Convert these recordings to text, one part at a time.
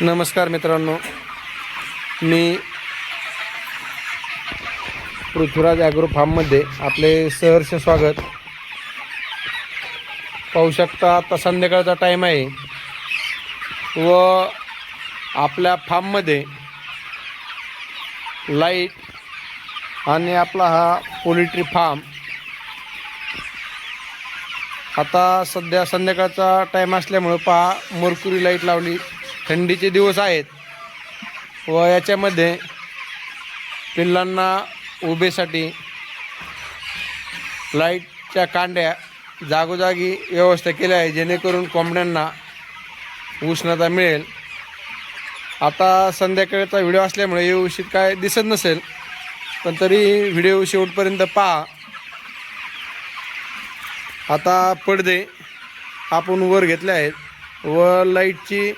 नमस्कार मित्रांनो. मी पृथ्वीराज ॲग्रो फार्ममध्ये आपले सहर्ष स्वागत. पाहू शकता आता संध्याकाळचा टाईम आहे. व आपल्या फार्ममध्ये लाइट आणि आपला हा पोल्ट्री फार्म आता सध्या संध्याकाळचा टाईम असल्यामुळं पहा मरकुरी लाइट लावली. थंडीचे दिवस आहेत व याच्यामध्ये पिल्लांना उभेसाठी लाईटच्या कांड्या जागोजागी व्यवस्था केल्या आहे जेणेकरून कोंबड्यांना उष्णता मिळेल. आता संध्याकाळचा व्हिडिओ असल्यामुळे व्यवस्थित काय दिसत नसेल पण तरी व्हिडिओ शेवटपर्यंत पहा. आता पडदे आपण वर घेतले आहेत व लाईटची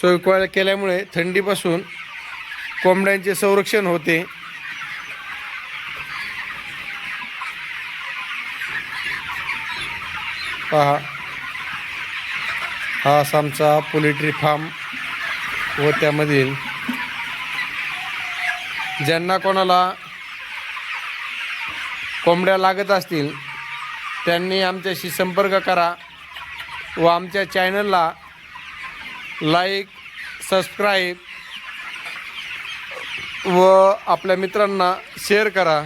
सोय केल्यामुळे थंडीपासून कोंबड्यांचे संरक्षण होते. पहा. हा असा आमचा पोल्ट्री फार्म व त्यामधील ज्यांना कोणाला कोंबड्या लागत असतील त्यांनी आमच्याशी संपर्क करा व आमच्या चॅनलला लाईक सबस्क्राईब व आपल्या मित्रांना शेअर करा.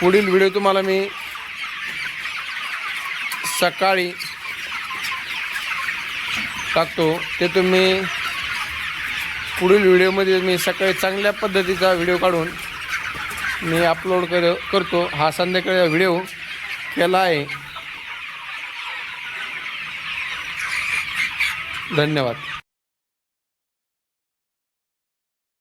पुढील व्हिडिओ तुम्हाला मी सकाळी टाकतो. ते तुम्ही पुढील व्हिडिओमध्ये मी सकाळी चांगल्या पद्धतीचा व्हिडिओ काढून मी अपलोड कर करतो. हा संध्याकाळी व्हिडिओ केला आहे. धन्यवाद.